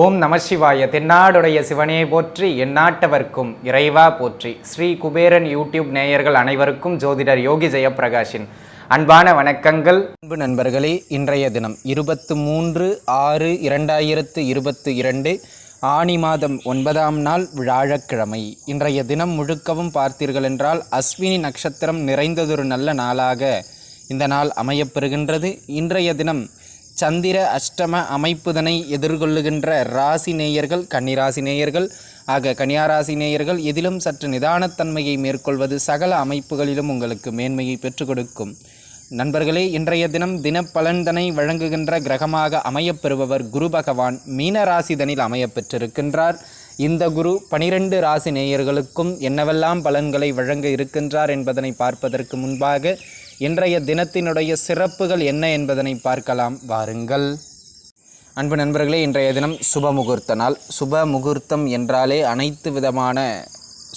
ஓம் நமசிவாய தென்னாடுடைய சிவனே போற்றி எந்நாட்டவர்க்கும் இறைவா போற்றி. ஸ்ரீ குபேரன் யூடியூப் நேயர்கள் அனைவருக்கும் ஜோதிடர் யோகி ஜெயப்பிரகாஷின் அன்பான வணக்கங்கள். அன்பு நண்பர்களே இன்றைய தினம் இருபத்து மூன்று ஆறு இரண்டாயிரத்து இருபத்து இரண்டு ஆனி மாதம் ஒன்பதாம் நாள் வியாழக்கிழமை. இன்றைய தினம் முழுக்கவும் பார்த்தீர்கள் என்றால் அஸ்வினி நட்சத்திரம் நிறைந்ததொரு நல்ல நாளாக இந்த நாள் அமையப்பெறுகின்றது இன்றைய தினம் சந்திர அஷ்டம அமைப்புதனை எதிர்கொள்ளுகின்ற ராசி நேயர்கள் கன்னிராசி நேயர்கள் ஆக கன்னியாராசி நேயர்கள் எதிலும் சற்று நிதானத்தன்மையை மேற்கொள்வது சகல அமைப்புகளிலும் உங்களுக்கு மேன்மையை பெற்றுக் கொடுக்கும். நண்பர்களே இன்றைய தினம் தினப்பலன்தனை வழங்குகின்ற கிரகமாக அமையப்பெறுபவர் குரு பகவான் மீனராசிதனில் அமையப்பெற்றிருக்கின்றார் இந்த குரு பனிரெண்டு ராசி நேயர்களுக்கும் என்னவெல்லாம் பலன்களை வழங்க இருக்கின்றார் என்பதனை பார்ப்பதற்கு முன்பாக இன்றைய தினத்தினுடைய சிறப்புகள் என்ன என்பதனை பார்க்கலாம். வாருங்கள். அன்பு நண்பர்களே இன்றைய தினம் சுப முகூர்த்த நாள். சுப முகூர்த்தம் என்றாலே அனைத்து விதமான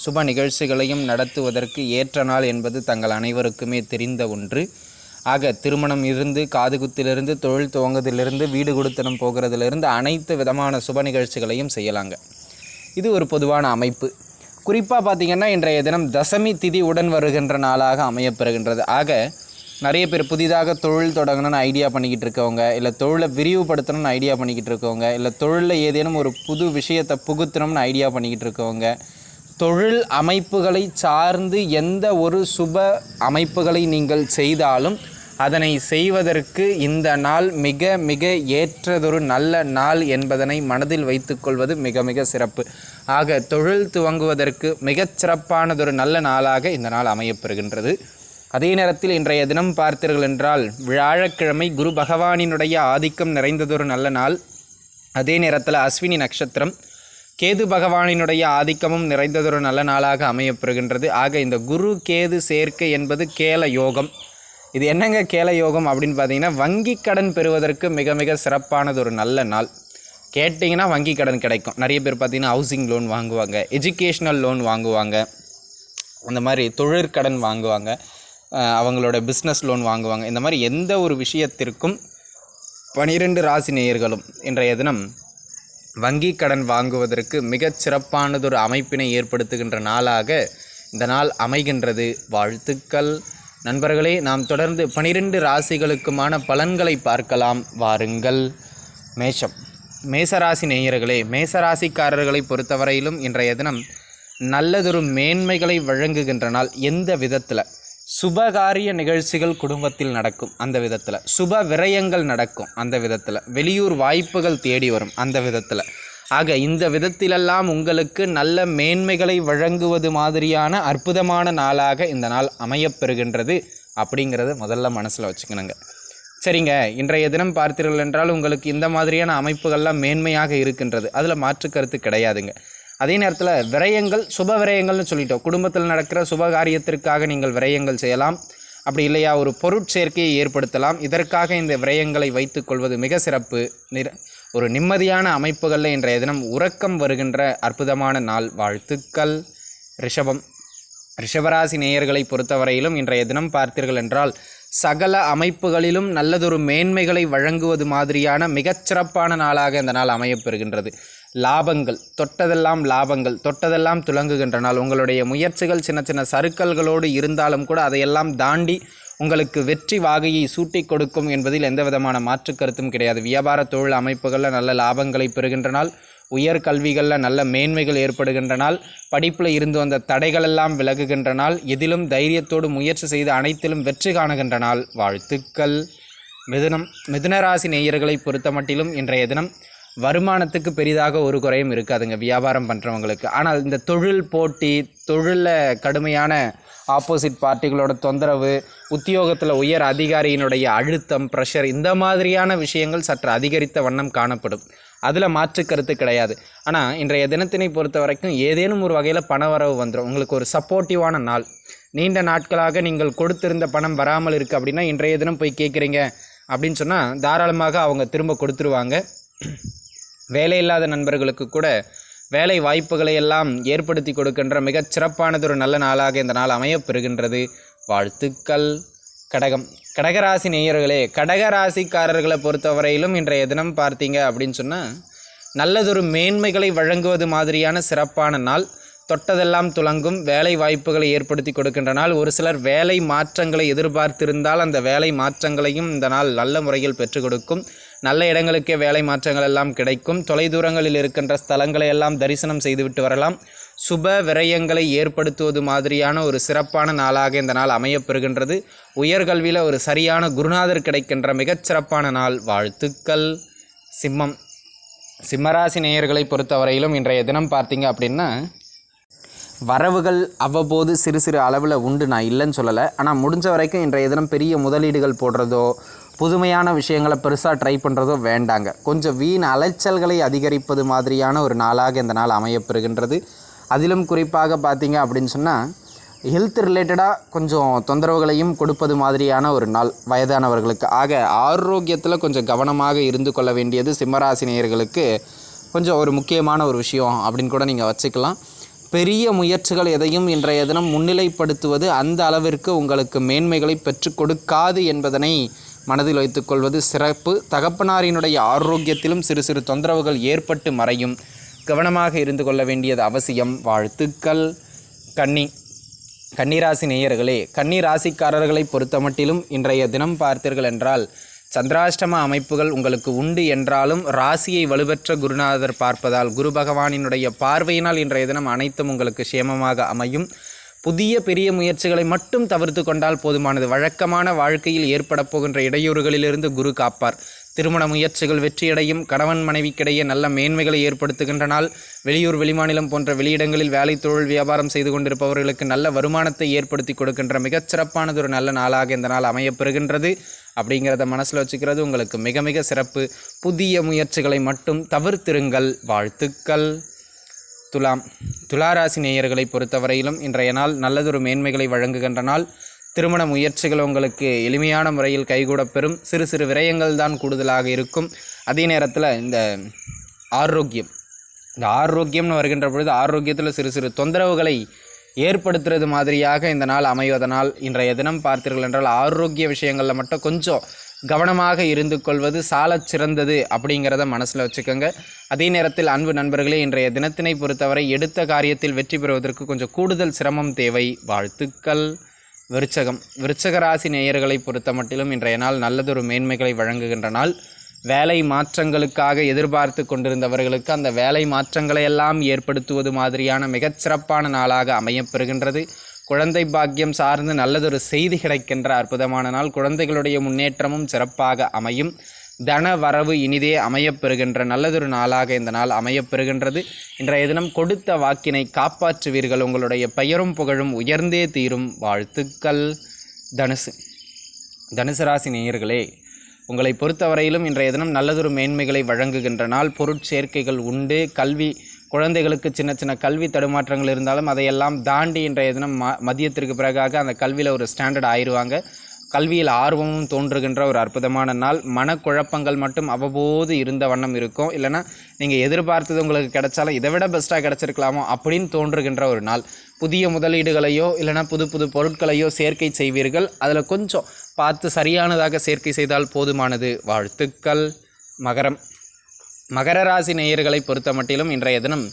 சுப நிகழ்ச்சிகளையும் நடத்துவதற்கு ஏற்ற நாள் என்பது தங்கள் அனைவருக்குமே தெரிந்த ஒன்று. ஆக திருமணம் இருந்து காதுகுத்திலிருந்து தொழில் துவங்குவதிலிருந்து வீடு கொடுத்தனம் போகிறதிலிருந்து அனைத்து விதமான சுப நிகழ்ச்சிகளையும் செய்யலாங்க. இது ஒரு பொதுவான அமைப்பு. குறிப்பாக பார்த்திங்கன்னா இன்றைய தினம் தசமி திதி உடன் வருகின்ற நாளாக அமையப்பெறுகின்றது ஆக நிறைய பேர் புதிதாக தொழில் தொடங்கணும்னு ஐடியா பண்ணிக்கிட்டு இருக்கவங்க இல்லை தொழிலை விரிவுபடுத்தணும்னு ஐடியா பண்ணிக்கிட்டு இருக்கவங்க இல்லை தொழிலில் ஏதேனும் ஒரு புது விஷயத்தை புகுத்தணும்னு ஐடியா பண்ணிக்கிட்டு இருக்கவங்க தொழில் அமைப்புகளை சார்ந்து எந்த ஒரு சுப அமைப்புகளை நீங்கள் செய்தாலும் அதனை செய்வதற்கு இந்த நாள் மிக மிக ஏற்றதொரு நல்ல நாள் என்பதனை மனதில் வைத்துக்கொள்வது மிக மிக சிறப்பு. ஆக தொழில் துவங்குவதற்கு மிகச் சிறப்பானதொரு நல்ல நாளாக இந்த நாள் அமையப்பெறுகின்றது அதே நேரத்தில் இன்றைய தினம் பார்த்தீர்கள் என்றால் வியாழக்கிழமை குரு பகவானினுடைய ஆதிக்கம் நிறைந்ததொரு நல்ல நாள். அதே நேரத்தில் அஸ்வினி நட்சத்திரம் கேது பகவானினுடைய ஆதிக்கமும் நிறைந்ததொரு நல்ல நாளாக அமையப்பெறுகின்றது. ஆக இந்த குரு கேது சேர்க்கை என்பது கேல யோகம். இது என்னங்க கேல யோகம் அப்படின்னு பார்த்தீங்கன்னா வங்கி கடன் பெறுவதற்கு மிக மிக சிறப்பானது ஒரு நல்ல நாள். கேட்டிங்கன்னா வங்கி கடன் கிடைக்கும். நிறைய பேர் பார்த்தீங்கன்னா ஹவுசிங் லோன் வாங்குவாங்க எஜுகேஷ்னல் லோன் வாங்குவாங்க அந்த மாதிரி தொழிற்கடன் வாங்குவாங்க. அவங்களோட பிஸ்னஸ் லோன் வாங்குவாங்க. இந்த மாதிரி எந்த ஒரு விஷயத்திற்கும் பனிரெண்டு ராசி நேயர்களும் இன்றைய தினம் வங்கி கடன் வாங்குவதற்கு மிகச் சிறப்பானதொரு அமைப்பினை ஏற்படுத்துகின்ற நாளாக இந்த நாள் அமைகின்றது. வாழ்த்துக்கள். நண்பர்களே நாம் தொடர்ந்து பனிரெண்டு ராசிகளுக்குமான பலன்களை பார்க்கலாம். வாருங்கள். மேஷம். மேசராசி நேயர்களே மேசராசிக்காரர்களை பொறுத்தவரையிலும் இன்றைய தினம் நல்லதொரு மேன்மைகளை வழங்குகின்ற நாள். எந்த விதத்தில்? சுபகாரிய நிகழ்ச்சிகள் குடும்பத்தில் நடக்கும் அந்த விதத்தில். சுப விரயங்கள் நடக்கும் அந்த விதத்தில். வெளியூர் வாய்ப்புகள் தேடி வரும் அந்த விதத்தில். ஆக இந்த விதத்திலெல்லாம் உங்களுக்கு நல்ல மேன்மைகளை வழங்குவது மாதிரியான அற்புதமான நாளாக இந்த நாள் அமையப்பெறுகின்றது அப்படிங்கிறத முதல்ல மனசில் வச்சுக்கணுங்க. சரிங்க இன்றைய தினம் பார்த்தீர்கள் என்றால் உங்களுக்கு இந்த மாதிரியான அமைப்புகள்லாம் மேன்மையாக இருக்கின்றது. அதில் மாற்று கருத்து கிடையாதுங்க. அதே நேரத்தில் விரயங்கள் சுப விரயங்கள்னு சொல்லிட்டோம். குடும்பத்தில் நடக்கிற சுப காரியத்திற்காக நீங்கள் விரயங்கள் செய்யலாம். அப்படி இல்லையா ஒரு பொருட்சேர்க்கையை ஏற்படுத்தலாம். இதற்காக இந்த விரயங்களை வைத்துக்கொள்வது மிக சிறப்பு. நிற ஒரு நிம்மதியான அமைப்புகளில் இன்றைய தினம் உறக்கம் வருகின்ற அற்புதமான நாள். வாழ்த்துக்கள். ரிஷபம். ரிஷபராசி நேயர்களை பொறுத்தவரையிலும் இன்றைய தினம் பார்த்தீர்கள் என்றால் சகல அமைப்புகளிலும் நல்லதொரு மேன்மைகளை வழங்குவது மாதிரியான மிகச்சிறப்பான நாளாக இந்த நாள் அமையப்பெறுகின்றது லாபங்கள் தொட்டதெல்லாம் லாபங்கள் தொட்டதெல்லாம் துலங்குகின்ற நாள் உங்களுடைய முயற்சிகள் சின்ன சின்ன சறுக்கல்களோடு இருந்தாலும் கூட அதையெல்லாம் தாண்டி உங்களுக்கு வெற்றி வாகையை சூட்டி கொடுக்கும் என்பதில் எந்த விதமான மாற்று கருத்தும் கிடையாது. வியாபார தொழில் அமைப்புகளில் நல்ல லாபங்களை பெறுகின்ற நாள் உயர் கல்விகளில் நல்ல மேன்மைகள் ஏற்படுகின்ற நாள் படிப்பில் இருந்து வந்த தடைகளெல்லாம் விலகுகின்ற நாள் எதிலும் தைரியத்தோடு முயற்சி செய்து அனைத்திலும் வெற்றி காணுகின்ற நாள் வாழ்த்துக்கள். மிதுனம் மிதுனராசி நேயர்களை பொறுத்த மட்டிலும் இன்றைய தினம் வருமானத்துக்கு பெரிதாக ஒரு குறையும் இருக்காதுங்க வியாபாரம் பண்ணுறவங்களுக்கு ஆனால் இந்த தொழில் போட்டி தொழிலில் கடுமையான ஆப்போசிட் பார்ட்டிகளோட தொந்தரவு உத்தியோகத்தில் உயர் அதிகாரியினுடைய அழுத்தம் ப்ரெஷர் இந்த மாதிரியான விஷயங்கள் சற்று அதிகரித்த வண்ணம் காணப்படும். அதில் மாற்று கருத்து கிடையாது. ஆனால் இன்றைய தினத்தினை பொறுத்த வரைக்கும் ஏதேனும் ஒரு வகையில் பணவரவு வந்துடும் உங்களுக்கு ஒரு சப்போர்ட்டிவான நாள். நீண்ட நாட்களாக நீங்கள் கொடுத்திருந்த பணம் வராமல் இருக்குது அப்படின்னா இன்றைய தினம் போய் கேட்குறீங்க அப்படின்னு சொன்னால் தாராளமாக அவங்க திரும்ப கொடுத்துருவாங்க. வேலை இல்லாத நண்பர்களுக்கு கூட வேலை வாய்ப்புகளை எல்லாம் ஏற்படுத்தி கொடுக்கின்ற மிகச் சிறப்பானதொரு நல்ல நாளாக இந்த நாள் அமையப்பெறுகின்றது. வாழ்த்துக்கள். கடகம். கடகராசி நேயர்களே கடகராசிக்காரர்களை பொறுத்தவரையிலும் இன்றைய தினம் பார்த்தீங்க அப்படின்னு சொன்னால் நல்லதொரு மேன்மைகளை வழங்குவது மாதிரியான சிறப்பான நாள். தொட்டதெல்லாம் துலங்கும் வேலை வாய்ப்புகளை ஏற்படுத்தி கொடுக்கின்ற நாள். ஒரு சிலர் வேலை மாற்றங்களை எதிர்பார்த்திருந்தால் அந்த வேலை மாற்றங்களையும் இந்த நாள் நல்ல முறையில் பெற்றுக் கொடுக்கும். நல்ல இடங்களுக்கே வேலை மாற்றங்கள் எல்லாம் கிடைக்கும். தொலைதூரங்களில் இருக்கின்ற ஸ்தலங்களை எல்லாம் தரிசனம் செய்துவிட்டு வரலாம். சுப விரயங்களை ஏற்படுத்துவது மாதிரியான ஒரு சிறப்பான நாளாக இந்த நாள் அமையப்பெறுகின்றது. உயர்கல்வியில் ஒரு சரியான குருநாதர் கிடைக்கின்ற மிகச்சிறப்பான நாள் வாழ்த்துக்கள். சிம்மம். சிம்மராசி நேயர்களை பொறுத்தவரையிலும் இன்றைய தினம் பார்த்தீங்க அப்படின்னா வரவுகள் அவ்வப்போது சிறு சிறு அளவில் உண்டு. நான் இல்லைன்னு சொல்லலை. ஆனால் முடிஞ்ச வரைக்கும் இன்றைய தினம் பெரிய முதலீடுகள் போடுறதோ புதுமையான விஷயங்களை பெருசாக ட்ரை பண்ணுறதோ வேண்டாங்க. கொஞ்சம் வீண் அலைச்சல்களை அதிகரிப்பது மாதிரியான ஒரு நாளாக இந்த நாள் அமையப்பெறுகின்றது. அதிலும் குறிப்பாக பார்த்தீங்க அப்படின்னு சொன்னால் ஹெல்த் ரிலேட்டடாக கொஞ்சம் தொந்தரவுகளையும் கொடுப்பது மாதிரியான ஒரு நாள் வயதானவர்களுக்கு. ஆக ஆரோக்கியத்தில் கொஞ்சம் கவனமாக இருந்து கொள்ள வேண்டியது சிம்மராசினியர்களுக்கு கொஞ்சம் ஒரு முக்கியமான ஒரு விஷயம் அப்படின்னு கூட நீங்கள் வச்சுக்கலாம். பெரிய முயற்சிகள் எதையும் இன்றைய தினம் முன்னிலைப்படுத்துவது அந்த அளவிற்கு உங்களுக்கு மேன்மைகளை பெற்றுக் கொடுக்காது என்பதனை மனதில் வைத்துக்கொள்வது சிறப்பு. தகப்பனாரினுடைய ஆரோக்கியத்திலும் சிறு சிறு தொந்தரவுகள் ஏற்பட்டு மறையும். கவனமாக இருந்து கொள்ள வேண்டியது அவசியம். வாழ்த்துக்கள். கன்னி கன்னிராசி நேயர்களே கன்னிராசிக்காரர்களை பொறுத்தமட்டிலும் இன்றைய தினம் பார்த்தீர்கள் என்றால் சந்திராஷ்டம அமைப்புகள் உங்களுக்கு உண்டு என்றாலும் ராசியை வலுவற்ற குருநாதர் பார்ப்பதால் குரு பகவானினுடைய பார்வையினால் இன்றைய தினம் அனைத்தும் உங்களுக்கு சேமமாக அமையும். புதிய பெரிய முயற்சிகளை மட்டும் தவிர்த்து கொண்டால் போதுமானது. வழக்கமான வாழ்க்கையில் ஏற்பட போகின்ற இடையூறுகளிலிருந்து குரு காப்பார். திருமண முயற்சிகள் வெற்றியடையும் கணவன் மனைவிக்கிடையே நல்ல மேன்மைகளை ஏற்படுத்துகின்ற நாள் வெளியூர் வெளிமாநிலம் போன்ற வெளியிடங்களில் வேலை தொழில் வியாபாரம் செய்து கொண்டிருப்பவர்களுக்கு நல்ல வருமானத்தை ஏற்படுத்தி கொடுக்கின்ற மிகச்சிறப்பானது ஒரு நல்ல நாளாக இந்த நாள் அமையப்பெறுகின்றது. அப்படிங்கிறத மனசில் வச்சுக்கிறது உங்களுக்கு மிக மிக சிறப்பு. புதிய முயற்சிகளை மட்டும் தவிர்த்திருங்கள். வாழ்த்துக்கள். துலாம் துளாராசி நேயர்களை பொறுத்தவரையிலும் இன்றைய நாள் நல்லதொரு மேன்மைகளை வழங்குகின்ற நாள். திருமண முயற்சிகள் உங்களுக்கு எளிமையான முறையில் கைகூட பெறும். சிறு சிறு விரயங்கள் தான் கூடுதலாக இருக்கும். அதே நேரத்தில் இந்த ஆரோக்கியம். இந்த ஆரோக்கியம்னு வருகின்ற பொழுது ஆரோக்கியத்தில் சிறு சிறு தொந்தரவுகளை ஏற்படுத்துறது மாதிரியாக இந்த நாள் அமைவதனால் இன்றைய தினம் பார்த்தீர்கள் என்றால் ஆரோக்கிய விஷயங்களில் மட்டும் கொஞ்சம் கவனமாக இருந்து கொள்வது சாலச் சிறந்தது அப்படிங்கிறத மனசில் வச்சுக்கோங்க. அதே நேரத்தில் அன்பு நண்பர்களே இன்றைய தினத்தினை பொறுத்தவரை எடுத்த காரியத்தில் வெற்றி பெறுவதற்கு கொஞ்சம் கூடுதல் சிரமம் தேவை. வாழ்த்துக்கள். விருச்சகம். விருச்சக ராசி நேயர்களை பொறுத்த மட்டிலும் இன்றைய நாள் நல்லதொரு மேன்மைகளை வழங்குகின்ற நாள். வேலை மாற்றங்களுக்காக எதிர்பார்த்து கொண்டிருந்தவர்களுக்கு அந்த வேலை மாற்றங்களை எல்லாம் ஏற்படுத்துவது மாதிரியான மிகச்சிறப்பான நாளாக அமையப்பெறுகின்றது. குழந்தை பாக்கியம் சார்ந்து நல்லதொரு செய்தி கிடைக்கின்ற அற்புதமான நாள். குழந்தைகளுடைய முன்னேற்றமும் சிறப்பாக அமையும். தன வரவு இனிதே அமையப்பெறுகின்ற நல்லதொரு நாளாக இந்த நாள் அமையப்பெறுகின்றது. இன்றைய தினம் கொடுத்த வாக்கினை காப்பாற்றுவீர்கள். உங்களுடைய பெயரும் புகழும் உயர்ந்தே தீரும். வாழ்த்துக்கள் தனுசு. தனுசு ராசி நேயர்களே உங்களை பொறுத்தவரையிலும் இன்றைய தினம் நல்லதொரு மேன்மைகளை வழங்குகின்ற நாள். பொருட்சேர்க்கைகள் உண்டு. கல்வி குழந்தைகளுக்கு சின்ன சின்ன கல்வி தடுமாற்றங்கள் இருந்தாலும் அதையெல்லாம் தாண்டி இன்றைய தினம் ம மதியத்திற்கு பிறகாக அந்த கல்வியில் ஒரு ஸ்டாண்டர்ட் ஆயிடுவாங்க கல்வியில் ஆர்வமும் தோன்றுகின்ற ஒரு அற்புதமான நாள். மனக்குழப்பங்கள் மட்டும் அவ்வப்போது இருந்த வண்ணம் இருக்கும். இல்லைனா நீங்கள் எதிர்பார்த்தது உங்களுக்கு கிடைச்சாலும் இதை விட பெஸ்ட்டாக கிடச்சிருக்கலாமோ அப்படின்னு தோன்றுகின்ற ஒரு நாள். புதிய முதலீடுகளையோ இல்லைனா புது புது பொருட்களையோ சேர்க்கை செய்வீர்கள். அதில் கொஞ்சம் பார்த்து சரியானதாக சேர்க்கை செய்தால் போதுமானது. வாழ்த்துக்கள். மகரம். மகர ராசி நேயர்களை பொறுத்த மட்டிலும் இன்றைய தினம்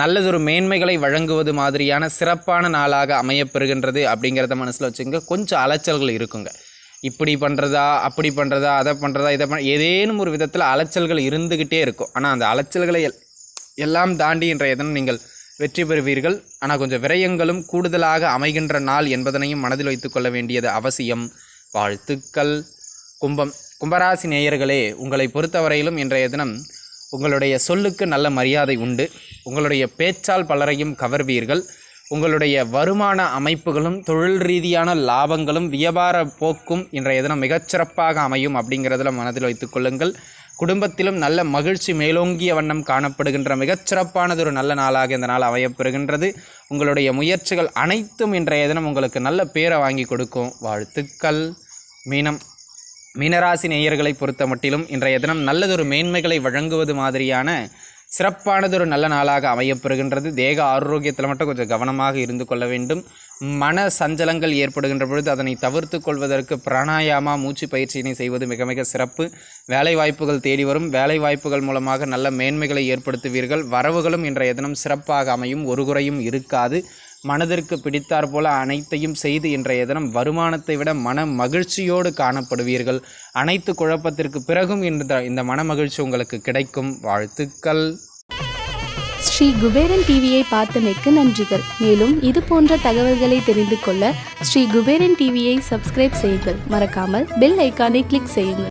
நல்லதொரு மேன்மைகளை வழங்குவது மாதிரியான சிறப்பான நாளாக அமையப்பெறுகின்றது அப்படிங்கிறத மனசில் வச்சுங்க. கொஞ்சம் அலைச்சல்கள் இருக்குங்க. இப்படி பண்ணுறதா அப்படி பண்ணுறதா அதை பண்ணுறதா இதை பண்ண ஏதேனும் ஒரு விதத்தில் அலைச்சல்கள் இருந்துக்கிட்டே இருக்கும். ஆனால் அந்த அலைச்சல்களை எல் எல்லாம் தாண்டி என்ற எதனும் நீங்கள் வெற்றி பெறுவீர்கள். ஆனால் கொஞ்சம் விரயங்களும் கூடுதலாக அமைகின்ற நாள் என்பதனையும் மனதில் வைத்துக்கொள்ள வேண்டியது அவசியம். வாழ்த்துக்கள். கும்பம் கும்பராசி நேயர்களே உங்களை பொறுத்தவரையிலும் இன்றைய தினம் உங்களுடைய சொல்லுக்கு நல்ல மரியாதை உண்டு. உங்களுடைய பேச்சால் பலரையும் கவர்வீர்கள். உங்களுடைய வருமான அமைப்புகளும் தொழில் ரீதியான லாபங்களும் வியாபார போக்கும் இன்றைய தினம் மிகச்சிறப்பாக அமையும் அப்படிங்கிறதுல மனதில் வைத்துக்கொள்ளுங்கள் குடும்பத்திலும் நல்ல மகிழ்ச்சி மேலோங்கிய வண்ணம் காணப்படுகின்ற மிகச்சிறப்பானது ஒரு நல்ல நாளாக இந்த நாள் அமையப்பெறுகின்றது. உங்களுடைய முயற்சிகள் அனைத்தும் இன்றைய தினம் உங்களுக்கு நல்ல பேரை வாங்கி கொடுக்கும். வாழ்த்துக்கள். மீனம். மீனராசி நேயர்களை பொறுத்த மட்டிலும் இன்றைய தினம் நல்லதொரு மேன்மைகளை வழங்குவது மாதிரியான சிறப்பானதொரு நல்ல நாளாக அமையப்பெறுகின்றது. தேக ஆரோக்கியத்தில் மட்டும் கொஞ்சம் கவனமாக இருந்து கொள்ள வேண்டும். மன சஞ்சலங்கள் ஏற்படுகின்ற பொழுது அதனை தவிர்த்து கொள்வதற்கு பிராணாயாமா மூச்சு பயிற்சியினை செய்வது மிக மிக சிறப்பு. வேலைவாய்ப்புகள் தேடி வரும். வேலைவாய்ப்புகள் மூலமாக நல்ல மேன்மைகளை ஏற்படுத்துவீர்கள். வரவுகளும் இன்றைய தினம் சிறப்பாக அமையும். ஒரு குறையும் இருக்காது. மனதிற்கு பிடித்தார் போல அனைத்தையும் செய்து இன்றைய தினம் வருமானத்தை விட மன மகிழ்ச்சியோடு காணப்படுவீர்கள். அனைத்து குழப்பத்திற்கு பிறகும் இந்த இந்த மன மகிழ்ச்சி உங்களுக்கு கிடைக்கும். வாழ்த்துக்கள். ஸ்ரீ குபேரன் டிவியை பார்த்தமைக்கு நன்றிகள். மேலும் இது போன்ற தகவல்களை தெரிந்து கொள்ள ஸ்ரீ குபேரன் டிவியை சப்ஸ்கிரைப் செய்யுங்கள். மறக்காமல் பெல் ஐக்கானை கிளிக் செய்யுங்கள்.